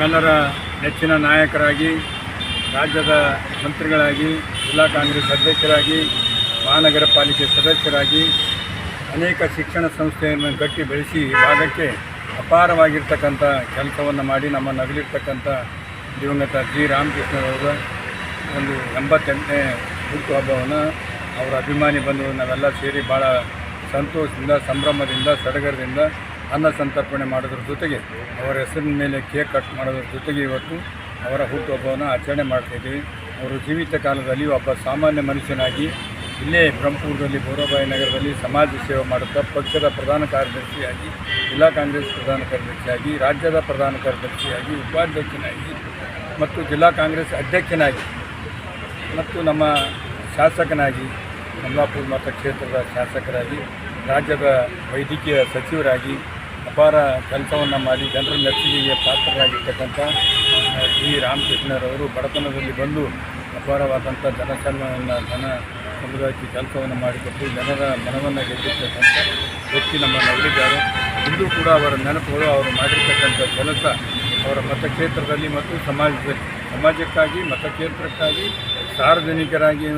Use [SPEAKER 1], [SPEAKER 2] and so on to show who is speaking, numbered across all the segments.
[SPEAKER 1] ನಮ್ಮೆಲ್ಲರ ನೆಚ್ಚಿನ ನಾಯಕರಾಗಿ, ರಾಜ್ಯದ ಮಂತ್ರಿಗಳಾಗಿ, ಜಿಲ್ಲಾ ಕಾಂಗ್ರೆಸ್ ಅಧ್ಯಕ್ಷರಾಗಿ, ಮಹಾನಗರ ಪಾಲಿಕೆ ಸದಸ್ಯರಾಗಿ ಅನೇಕ ಶಿಕ್ಷಣ ಸಂಸ್ಥೆಯನ್ನು ಕಟ್ಟಿ ಬೆಳೆಸಿ ಭಾಗಕ್ಕೆ ಅಪಾರವಾಗಿರ್ತಕ್ಕಂಥ ಕೆಲಸವನ್ನು ಮಾಡಿ ನಮ್ಮ ನಗಲಿರ್ತಕ್ಕಂಥ ದಿವಂಗತ ಜಿ. ರಾಮಕೃಷ್ಣರವರ ಒಂದು ಎಂಬತ್ತೆಂಟನೇ ಹುಟ್ಟುಹಬ್ಬವನ್ನು ಅವರ ಅಭಿಮಾನಿ ಬಂದು ನಾವೆಲ್ಲ ಸೇರಿ ಭಾಳ ಸಂತೋಷದಿಂದ, ಸಂಭ್ರಮದಿಂದ, ಸಡಗರದಿಂದ ಅನ್ನ ಸಂತರ್ಪಣೆ ಮಾಡೋದ್ರ ಜೊತೆಗೆ ಅವರ ಹೆಸರಿನ ಮೇಲೆ ಕೇಕ್ ಕಟ್ ಮಾಡೋದ್ರ ಜೊತೆಗೆ ಇವತ್ತು ಅವರ ಹುಟ್ಟುಹಬ್ಬವನ್ನು ಆಚರಣೆ ಮಾಡ್ತಾಯಿದ್ದೀವಿ ಅವರು ಜೀವಿತ ಕಾಲದಲ್ಲಿ ಒಬ್ಬ ಸಾಮಾನ್ಯ ಮನುಷ್ಯನಾಗಿ ಇಲ್ಲೇ ಬ್ರಹ್ಮಪುರದಲ್ಲಿ, ಬೋರಬಾಯಿ ನಗರದಲ್ಲಿ ಸಮಾಜ ಸೇವೆ ಮಾಡುತ್ತಾ ಪಕ್ಷದ ಪ್ರಧಾನ ಕಾರ್ಯದರ್ಶಿಯಾಗಿ, ಜಿಲ್ಲಾ ಕಾಂಗ್ರೆಸ್ ಪ್ರಧಾನ ಕಾರ್ಯದರ್ಶಿಯಾಗಿ, ರಾಜ್ಯದ ಪ್ರಧಾನ ಕಾರ್ಯದರ್ಶಿಯಾಗಿ, ಉಪಾಧ್ಯಕ್ಷನಾಗಿ ಮತ್ತು ಜಿಲ್ಲಾ ಕಾಂಗ್ರೆಸ್ ಅಧ್ಯಕ್ಷನಾಗಿ ಮತ್ತು ನಮ್ಮ ಶಾಸಕನಾಗಿ, ಕಮಲಾಪುರ ಮತಕ್ಷೇತ್ರದ ಶಾಸಕರಾಗಿ, ರಾಜ್ಯದ ವೈದ್ಯಕೀಯ ಸಚಿವರಾಗಿ ಅಪಾರ ಕೆಲಸವನ್ನು ಮಾಡಿ ಜನರ ಮೆಚ್ಚುಗೆಗೆ ಪಾತ್ರರಾಗಿರ್ತಕ್ಕಂಥ ಶ್ರೀ ರಾಮಕೃಷ್ಣರವರು ಬಡತನದಲ್ಲಿ ಬಂದು ಅಪಾರವಾದಂಥ ಜನಸನ್ಮಾನವನ್ನು, ಜನ ಸಮುದಾಯಕ್ಕೆ ಕೆಲಸವನ್ನು ಮಾಡಿಕೊಟ್ಟು ಜನರ ಮನವನ್ನು ಗೆದ್ದಿರ್ತಕ್ಕಂಥ ವ್ಯಕ್ತಿ ನಮ್ಮ ನಗರಿದ್ದಾರೆ ಇಂದು ಕೂಡ ಅವರ ನೆನಪುಗಳು, ಅವರು ಮಾಡಿರ್ತಕ್ಕಂಥ ಕೆಲಸ ಅವರ ಮತಕ್ಷೇತ್ರದಲ್ಲಿ ಮತ್ತು ಸಮಾಜದಲ್ಲಿ. ಸಮಾಜಕ್ಕಾಗಿ, ಮತಕ್ಷೇತ್ರಕ್ಕಾಗಿ, ಸಾರ್ವಜನಿಕರಾಗಿ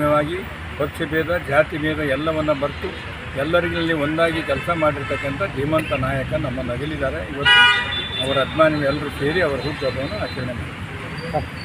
[SPEAKER 1] ಪಕ್ಷಭೇದ ಜಾತಿ ಭೇದ ಎಲ್ಲವನ್ನು ಬರೆತು ಎಲ್ಲರಿಗಲ್ಲಿ ಒಂದಾಗಿ ಕೆಲಸ ಮಾಡಿರ್ತಕ್ಕಂಥ ಧೀಮಂತ ನಾಯಕ ನಮ್ಮ ನಗಲಿದ್ದಾರೆ. ಇವತ್ತು ಅವರ ಅಭಿಮಾನಿಗಳು ಎಲ್ಲರೂ ಸೇರಿ ಅವರ ಹುಟ್ಟುಹಬ್ಬವನ್ನು ಆಚರಣೆ ಮಾಡಿದ್ದಾರೆ